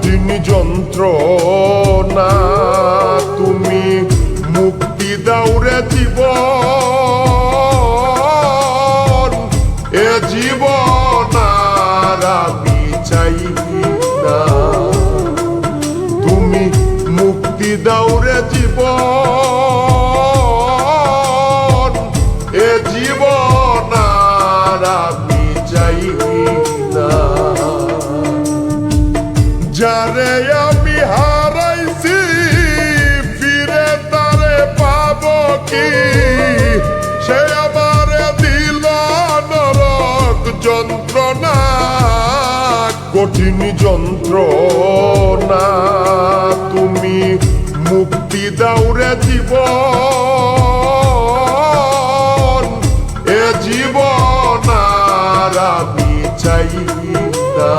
কঠিন যন্ত্রণা। তুমি মুক্তি দাউরে জীবন। এ জীবন আর আমি চাই না। তুমি মুক্তি দাউরে জীবন। যারে আমি হারাইছি, ফিরে তারে পাব কি? সে আমার দিল নরক যন্ত্রণা, কঠিন যন্ত্রণা। তুমি মুক্তি দাউরে জীবন, এ জীবন আর আমি চাই না।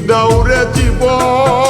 মুক্তি দাউরে জীবন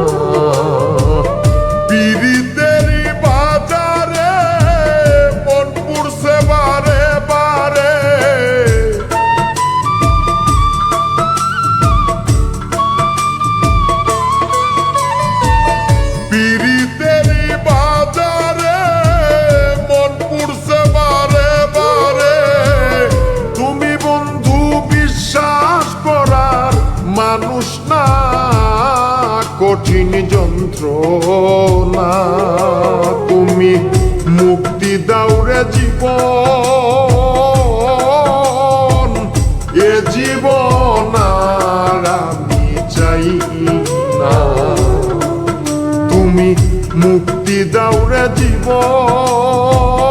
কঠিন যন্ত্রণা। তুমি মুক্তি দাউরে জীবন। এ জীবন আর আমি চাই না। তুমি মুক্তি দাউরে জীবন।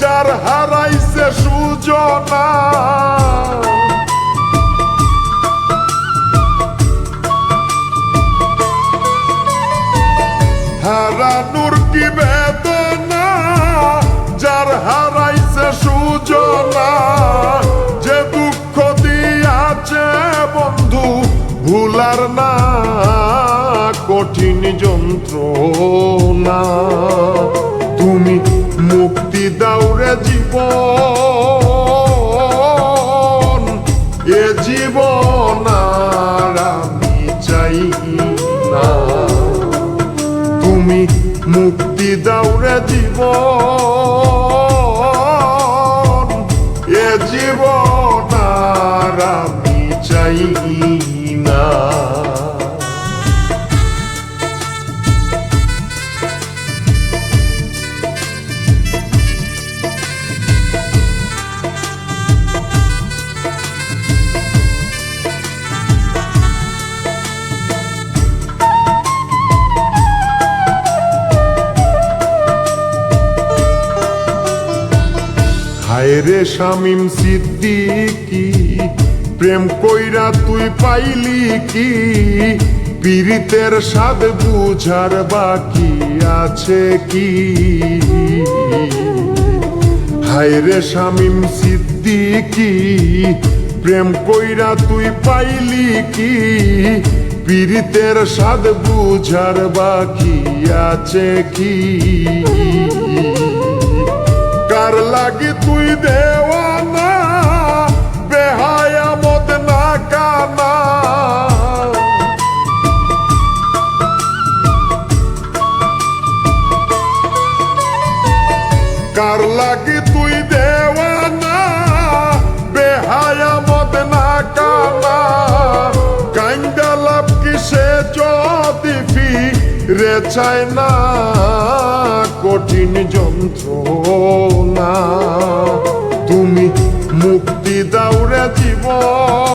যার হারাইছে সুজনা। হারানোর কি বেদনা, যার হারাইছে সুজনা? যে দুঃখ দিয়াছে বন্ধু, ভুলার না কঠিন যন্ত্রণা। তুমি মুক্তি দাউরে জীবন, এ জীবন আর আমি চাই না। তুমি মুক্তি দাউরে জীবন, এ জীবন আর আমি চাই না। হায় রে শামিম সিদ্দিকি, প্রেম কইরা তুই পাইলি কি? পীড়িতের স্বাদ বুঝার বাকি আছে কি? হায় রে শামিম সিদ্দিকি, প্রেম কইরা তুই পাইলি কি? পীড়িতের স্বাদ বুঝার বাকি আছে কি? লাগি তুই দেওয়ানা, বেহায়া মত না কানা। কার লাগি তুই দেওয়ানা, বেহায়া মত না কানা। লাভ কিসে যদি ফি রে চায় না কঠিন যন্ত্রণা। তুমি মুক্তি দাও রে জীবন।